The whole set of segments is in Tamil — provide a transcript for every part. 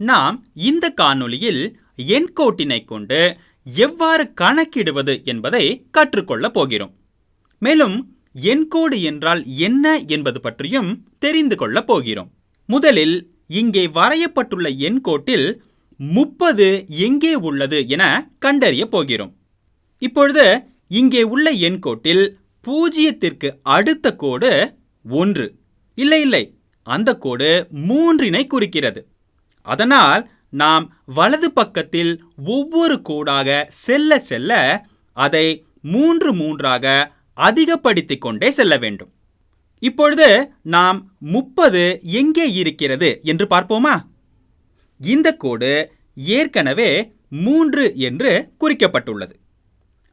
நாம் இந்த காணொளியில் எண்கோட்டினை கொண்டு எவ்வாறு கணக்கிடுவது என்பதை கற்றுக்கொள்ளப் போகிறோம். மேலும் எண்கோடு என்றால் என்ன என்பது பற்றியும் தெரிந்து கொள்ளப் போகிறோம். முதலில் இங்கே வரையப்பட்டுள்ள எண்கோட்டில் முப்பது எங்கே உள்ளது என கண்டறிய போகிறோம். இப்பொழுது இங்கே உள்ள எண்கோட்டில் பூஜ்ஜியத்திற்கு அடுத்த கோடு ஒன்று. இல்லை இல்லை அந்த கோடு மூன்றினை குறிக்கிறது. அதனால் நாம் வலது பக்கத்தில் ஒவ்வொரு கோடாக செல்ல செல்ல அதை மூன்று மூன்றாக அதிகப்படுத்திக் கொண்டே செல்ல வேண்டும். இப்பொழுது நாம் முப்பது எங்கே இருக்கிறது என்று பார்ப்போமா? இந்த கோடு ஏற்கனவே மூன்று என்று குறிக்கப்பட்டுள்ளது.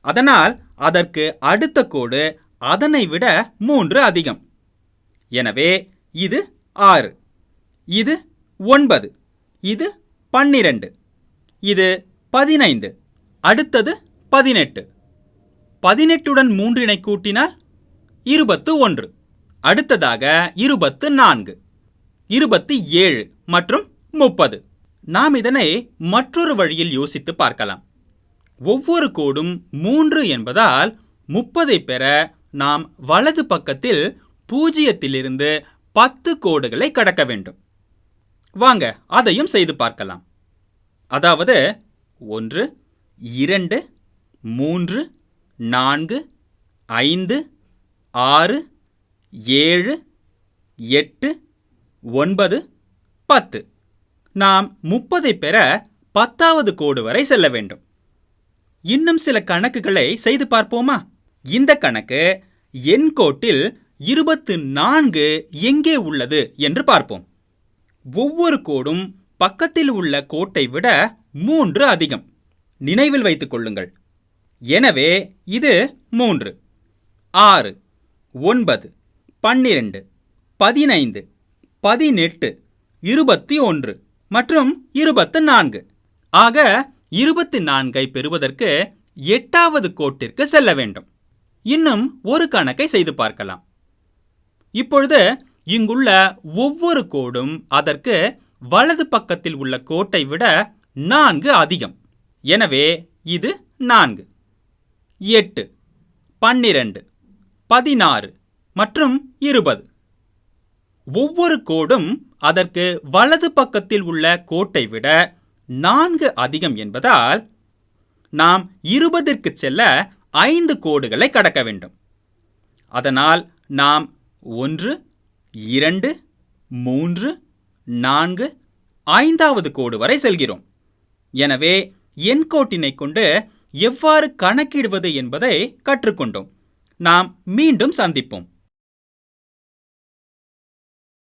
அதனால் அதற்கு அடுத்த கோடு அதனை விட மூன்று அதிகம். எனவே இது ஆறு இது ஒன்பது. இது பன்னிரண்டு. இது பதினைந்து. அடுத்தது பதினெட்டு. பதினெட்டுடன் மூன்றினை கூட்டினால் இருபத்து ஒன்று அடுத்ததாக இருபத்து நான்கு இருபத்தி ஏழு மற்றும் முப்பது. நாம் இதனை மற்றொரு வழியில் யோசித்து பார்க்கலாம். ஒவ்வொரு கோடும் மூன்று என்பதால் முப்பதை பெற நாம் வலது பக்கத்தில் பூஜ்ஜியத்திலிருந்து பத்து கோடுகளை கடக்க வேண்டும். வாங்க அதையும் செய்து பார்க்கலாம். அதாவது ஒன்று இரண்டு மூன்று நான்கு ஐந்து ஆறு ஏழு எட்டு ஒன்பது பத்து. நாம் முப்பதை பெற பத்தாவது கோடு வரை செல்ல வேண்டும். இன்னும் சில கணக்குகளை செய்து பார்ப்போமா? இந்த கணக்கு எண் கோட்டில் இருபத்து நான்கு எங்கே உள்ளது என்று பார்ப்போம். ஒவ்வொரு கோடும் பக்கத்தில் உள்ள கோட்டை விட மூன்று அதிகம். நினைவில் வைத்துக் கொள்ளுங்கள். எனவே இது மூன்று. ஆறு ஒன்பது பன்னிரண்டு பதினைந்து பதினெட்டு இருபத்தி ஒன்று மற்றும் இருபத்து நான்கு ஆக இருபத்தி நான்கை பெறுவதற்கு எட்டாவது கோட்டிற்கு செல்ல வேண்டும். இன்னும் ஒரு கணக்கை செய்து பார்க்கலாம். இப்பொழுது இங்குள்ள ஒவ்வொரு கோடும் அதற்கு வலது பக்கத்தில் உள்ள கோட்டை விட நான்கு அதிகம். எனவே இது நான்கு. எட்டு பன்னிரண்டு பதினாறு மற்றும் இருபது. ஒவ்வொரு கோடும் அதற்கு வலது பக்கத்தில் உள்ள கோட்டை விட நான்கு அதிகம் என்பதால் நாம் இருபதிற்கு செல்ல ஐந்து கோடுகளை கடக்க வேண்டும். அதனால் நாம் ஒன்று இரண்டு மூன்று நான்கு ஐந்தாவது கோடு வரை செல்கிறோம். எனவே எண்கோட்டினை கொண்டு எவ்வாறு கணக்கிடுவது என்பதை கற்றுக்கொண்டோம். நாம் மீண்டும் சந்திப்போம்.